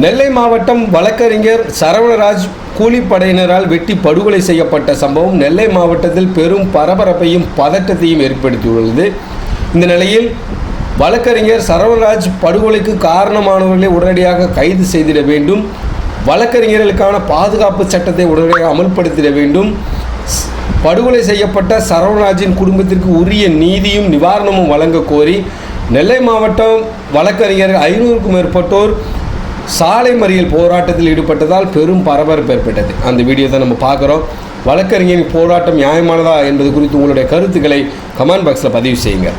நெல்லை மாவட்டம் வழக்கறிஞர் சரவணராஜ் கூலிப்படையினரால் வெட்டி படுகொலை செய்யப்பட்ட சம்பவம் நெல்லை மாவட்டத்தில் பெரும் பரபரப்பையும் பதட்டத்தையும் ஏற்படுத்தியுள்ளது. இந்த நிலையில் வழக்கறிஞர் சரவணராஜ் படுகொலைக்கு காரணமானவர்களை உடனடியாக கைது செய்திட வேண்டும். வழக்கறிஞர்களுக்கான பாதுகாப்பு சட்டத்தை உடனடியாக அமல்படுத்திட வேண்டும். படுகொலை செய்யப்பட்ட சரவணராஜின் குடும்பத்திற்கு உரிய நீதியும் நிவாரணமும் வழங்க கோரி நெல்லை மாவட்டம் வழக்கறிஞர் ஐநூறுக்கும் மேற்பட்டோர் சாலை மறியல் போராட்டத்தில் ஈடுபட்டதால் பெரும் பரபரப்பு ஏற்பட்டது. அந்த வீடியோ தான் நம்ம பார்க்குறோம். வழக்கறிஞரின் போராட்டம் நியாயமானதா என்பது குறித்து உங்களுடைய கருத்துக்களை கமெண்ட் பாக்ஸில் பதிவு செய்யுங்க.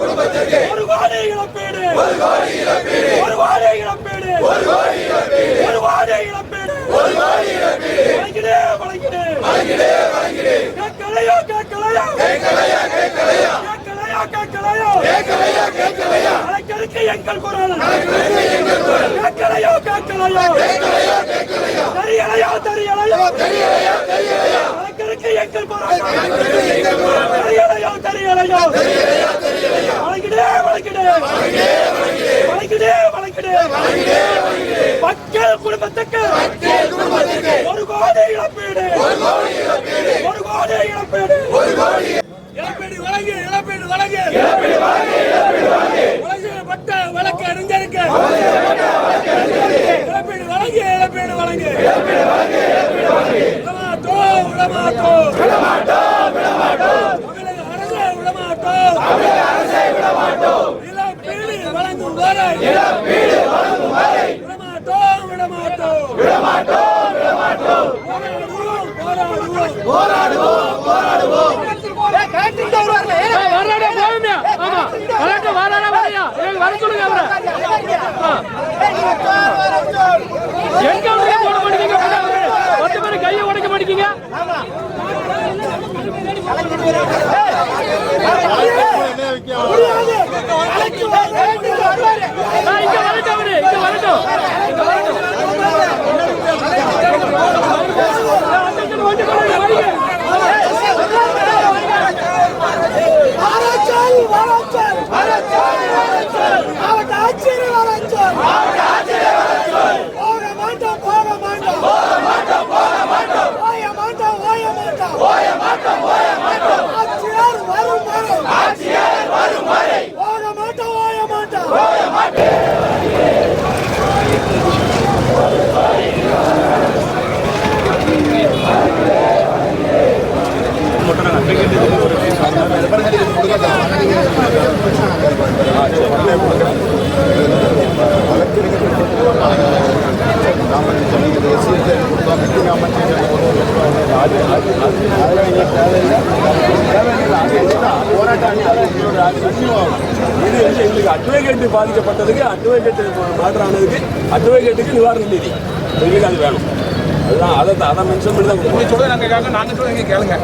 குடும்பத்துக்கு ஒரு கோடி இழப்பீடு. ஒரு கோடி இழப்பீடு. ஒரு கோடி இழப்பீடு. ஒரு கோடி இழப்பீடு. வழங்கிடு வழங்கிடு வழங்கிடு வழங்கிடு கேட்கலையோ கேட்கலையோ? கேட்கலையா கேட்கலையா? கேட்கலையா கேட்கலையா? கேட்கலையா கேட்கலையா? வழக்கறிஞருக்கு எங்கள் குரல். கேட்கலையோ கேட்கலையோ? கேட்கலையா கேட்கலையா? தெரியலையா தெரியலையா? தெரியலையா தெரியலையா? வழக்கறிஞருக்கு எங்கள் குரல். தெரியலையோ தெரியலையோ? தெரியலையா தெரியலையா? வழங்கிடு வழங்கிடு வழங்கிடு வழங்கிடு மக்கள் குடும்பத்துக்கு ஒரு கோடி இழப்பீடு. ஒரு கோடி இழப்பீடு. ஒரு கோடி இழப்பீடு ஒரு கோடி இழப்பீடு வழங்கு இழப்பீடு வழங்கு. இழப்பீடு வழங்கு இழப்பீடு வழங்கு வழங்கப்பட்ட வழக்கு அறிஞருக்கு. இழப்பீடு வழங்கு இழப்பீடு வழங்கு. இழப்பீடு வழங்கு வரச்சொல் வரச்சல் வரச்சல் வரச்சல் மாவட்ட ஆட்சியர் வரச்சொல் மாவட்ட ஆட்சியர் போக மாட்டோம் போக மாட்டோம் போக மாட்டோம் ஓய மாட்டோம் ஓய மாட்டோம் ஓய மாட்டோம் ஓய மாட்டோம் ஆட்சியர் வரும் வரை ஆட்சியர் வரும் வரை போக மாட்டோம் ஓய மாட்டோம் ஓய இது வந்து எங்களுக்கு அட்வொகேட் பாதிக்கப்பட்டதுக்கு அட்வொகேட் மாற்றானதுக்கு அட்வொகேட்டுக்கு நிவாரண நிதி எங்களுக்கு அது வேணும் அதுதான் அதை அதை மென்ஷன் பண்ணி தான் கொடுப்போம். சொல்றது நாங்க கேளுங்க